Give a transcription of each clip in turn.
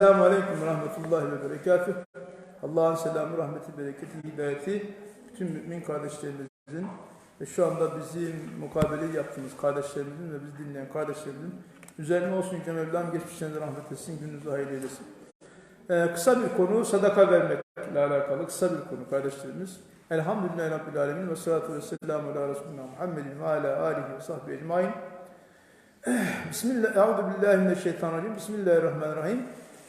Selamun Aleyküm ve Rahmetullahi ve Berekatuhu. Allah'ın selamı, rahmeti, bereketi, hidayeti bütün mümin kardeşlerimizin ve şu anda bizim mukabele yaptığımız kardeşlerimizin ve biz dinleyen kardeşlerimizin üzerine olsun ki Mevlam geçmişlerine rahmet etsin, gününüzü hayırlı eylesin. Ee, kısa bir konu sadaka vermekle alakalı kısa bir konu kardeşlerimiz. Elhamdülillahi Rabbil Alemin ve salatu ve selamu ala Resulina Muhammedin ve ala alihi ve sahbihi ecmain. Bismillah, Euzu billahi mineşşeytanirracim. Bismillahirrahmanirrahim.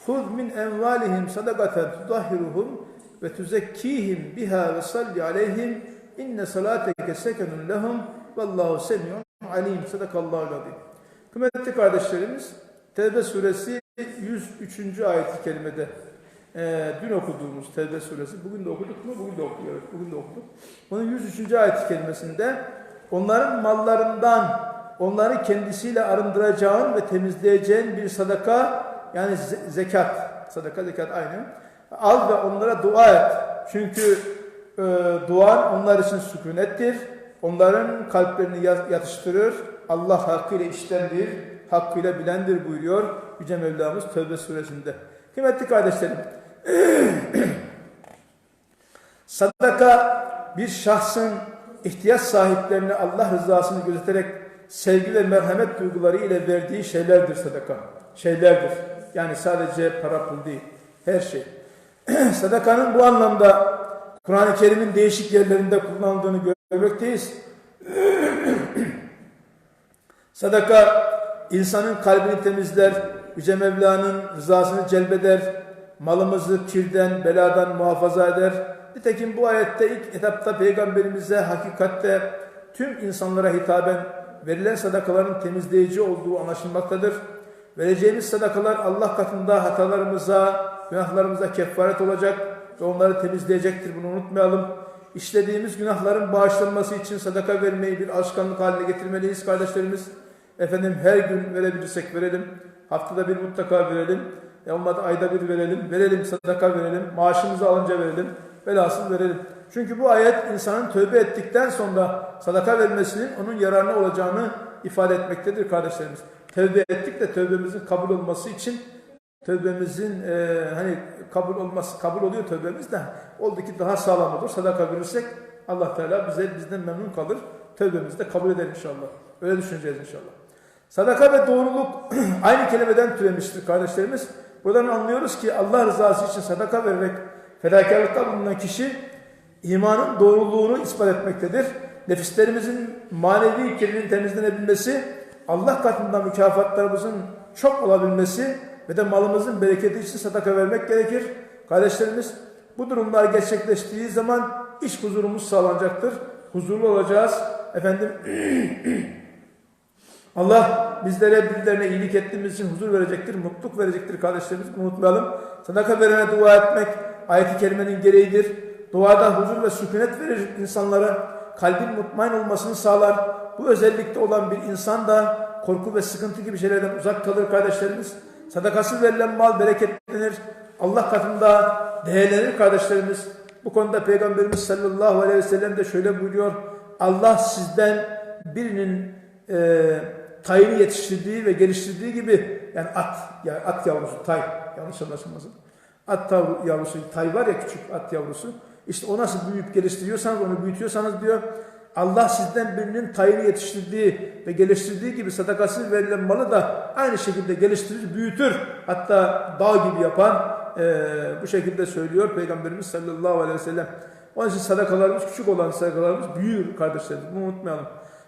Huz min envalihim sadakaten tudahhiruhum ve tuzekkihim biha ve salli aleyhim inne salateke sekenun lehum vallahu semiyun alim. Sadakallahu azim. Kıymetli kardeşlerimiz, Tevbe suresi 103. ayet-i kerimede e, dün okuduğumuz Tevbe suresi, bugün de okuduk mu? Bugün de okuduk, evet, bugün de okuduk. Bunun 103. ayet-i kerimesinde onların mallarından onları kendisiyle arındıracağın ve temizleyeceğin bir sadaka yani ze- zekat, sadaka zekat aynı. Al ve onlara dua et. Çünkü e, duan onlar için sükunettir. Onların kalplerini ya- yatıştırır. Allah hakkıyla iştendir, hakkıyla bilendir buyuruyor Yüce Mevlamız Tövbe suresinde. Kıymetli kardeşlerim, sadaka bir şahsın ihtiyaç sahiplerine Allah rızasını gözeterek sevgi ve merhamet duyguları ile verdiği şeylerdir sadaka. Şeylerdir. Yani sadece para pul değil. Her şey. Sadakanın bu anlamda Kur'an-ı Kerim'in değişik yerlerinde kullanıldığını görmekteyiz. Sadaka insanın kalbini temizler, Yüce Mevla'nın rızasını celbeder, malımızı kirden, beladan muhafaza eder. Nitekim bu ayette ilk etapta Peygamberimize hakikatte tüm insanlara hitaben verilen sadakaların temizleyici olduğu anlaşılmaktadır. Vereceğimiz sadakalar Allah katında hatalarımıza, günahlarımıza kefaret olacak ve onları temizleyecektir. Bunu unutmayalım. İşlediğimiz günahların bağışlanması için sadaka vermeyi bir alışkanlık haline getirmeliyiz kardeşlerimiz. Efendim her gün verebilirsek verelim. Haftada bir mutlaka verelim. E olmadı ayda bir verelim. Verelim sadaka verelim. Maaşımızı alınca verelim. Velhasıl verelim. Çünkü bu ayet insanın tövbe ettikten sonra sadaka vermesinin onun yararına olacağını ifade etmektedir kardeşlerimiz. Tövbe ettik de tövbemizin kabul olması için tövbemizin e, hani kabul olması kabul oluyor tövbemiz de oldu ki daha sağlam olur. Sadaka verirsek Allah Teala bize bizden memnun kalır. Tövbemizi de kabul eder inşallah. Öyle düşüneceğiz inşallah. Sadaka ve doğruluk aynı kelimeden türemiştir kardeşlerimiz. Buradan anlıyoruz ki Allah rızası için sadaka vererek fedakarlıkta bulunan kişi imanın doğruluğunu ispat etmektedir. Nefislerimizin manevi kirliliğin temizlenebilmesi, Allah katında mükafatlarımızın çok olabilmesi ve de malımızın bereketi için sadaka vermek gerekir. Kardeşlerimiz bu durumlar gerçekleştiği zaman iş huzurumuz sağlanacaktır. Huzurlu olacağız. Efendim Allah bizlere birilerine iyilik ettiğimiz için huzur verecektir, mutluluk verecektir kardeşlerimiz. Bunu unutmayalım. Sadaka verene dua etmek ayet-i kerimenin gereğidir. Duada huzur ve sükunet verir insanlara. Kalbin mutmain olmasını sağlar. Bu özellikte olan bir insan da korku ve sıkıntı gibi şeylerden uzak kalır kardeşlerimiz. Sadakası verilen mal bereketlenir. Allah katında değerlenir kardeşlerimiz. Bu konuda Peygamberimiz sallallahu aleyhi ve sellem de şöyle buyuruyor. Allah sizden birinin e, tayını yetiştirdiği ve geliştirdiği gibi yani at, yani at yavrusu tay, yanlış anlaşılmasın. At yavrusu, tay var ya küçük at yavrusu. İşte o nasıl büyüyüp geliştiriyorsanız, onu büyütüyorsanız diyor, Allah sizden birinin tayını yetiştirdiği ve geliştirdiği gibi sadakası verilen malı da aynı şekilde geliştirir, büyütür. Hatta dağ gibi yapan e, bu şekilde söylüyor Peygamberimiz sallallahu aleyhi ve sellem. Onun için sadakalarımız küçük olan sadakalarımız büyür kardeşlerim. Bunu unutmayalım.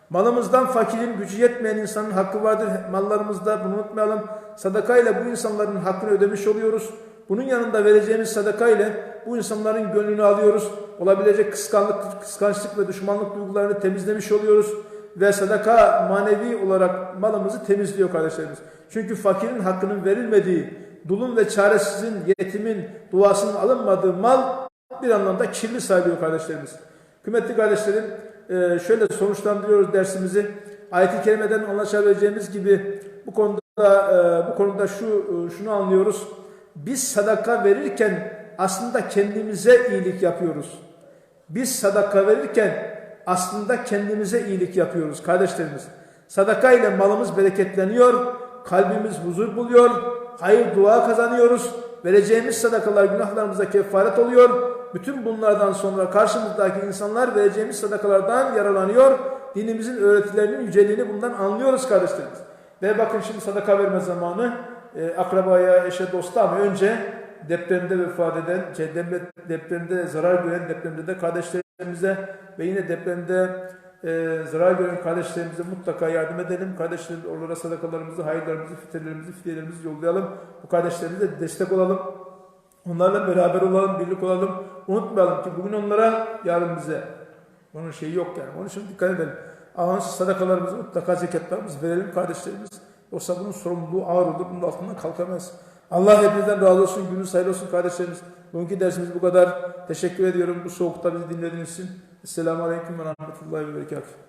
Malımızdan fakirin gücü yetmeyen insanın hakkı vardır. Mallarımızda bunu unutmayalım. Sadaka ile bu insanların hakkını ödemiş oluyoruz. Bunun yanında vereceğimiz sadaka ile bu insanların gönlünü alıyoruz. Olabilecek kıskançlık, kıskançlık ve düşmanlık duygularını temizlemiş oluyoruz. Ve sadaka manevi olarak malımızı temizliyor kardeşlerimiz. Çünkü fakirin hakkının verilmediği, dulun ve çaresizin, yetimin duasının alınmadığı mal bir anlamda kirli sayılıyor kardeşlerimiz. Kıymetli kardeşlerim, e, şöyle sonuçlandırıyoruz dersimizi. Ayet-i kerimeden anlaşabileceğimiz gibi bu konuda e, bu konuda şu e, şunu anlıyoruz. Biz sadaka verirken aslında kendimize iyilik yapıyoruz. Biz sadaka verirken aslında kendimize iyilik yapıyoruz kardeşlerimiz. Sadaka ile malımız bereketleniyor, kalbimiz huzur buluyor, hayır dua kazanıyoruz. Vereceğimiz sadakalar günahlarımıza kefaret oluyor. Bütün bunlardan sonra karşımızdaki insanlar vereceğimiz sadakalardan yararlanıyor. Dinimizin öğretilerinin yüceliğini bundan anlıyoruz kardeşlerimiz. Ve bakın şimdi sadaka verme zamanı e, akrabaya, eşe, dosta ama önce depremde vefat eden, şey, depremde, depremde zarar gören depremde de kardeşlerimize ve yine depremde e, zarar gören kardeşlerimize mutlaka yardım edelim. Kardeşlerimiz onlara sadakalarımızı, hayırlarımızı, fitirlerimizi, fidiyelerimizi yollayalım. Bu kardeşlerimize destek olalım. Onlarla beraber olalım, birlik olalım. Unutmayalım ki bugün onlara, yarın bize. Onun şeyi yok yani. Onun için dikkat edelim. Avansız sadakalarımızı, mutlaka zekatlarımızı verelim kardeşlerimiz. Yoksa bunun sorumluluğu ağır olur. Bunun altından kalkamayız. Allah hepinizden razı olsun. Gününüz hayırlı olsun kardeşlerimiz. Bugünkü dersimiz bu kadar. Teşekkür ediyorum bu soğukta bizi dinlediğiniz için. Esselamu Aleyküm ve Rahmetullahi ve Berekatuhu.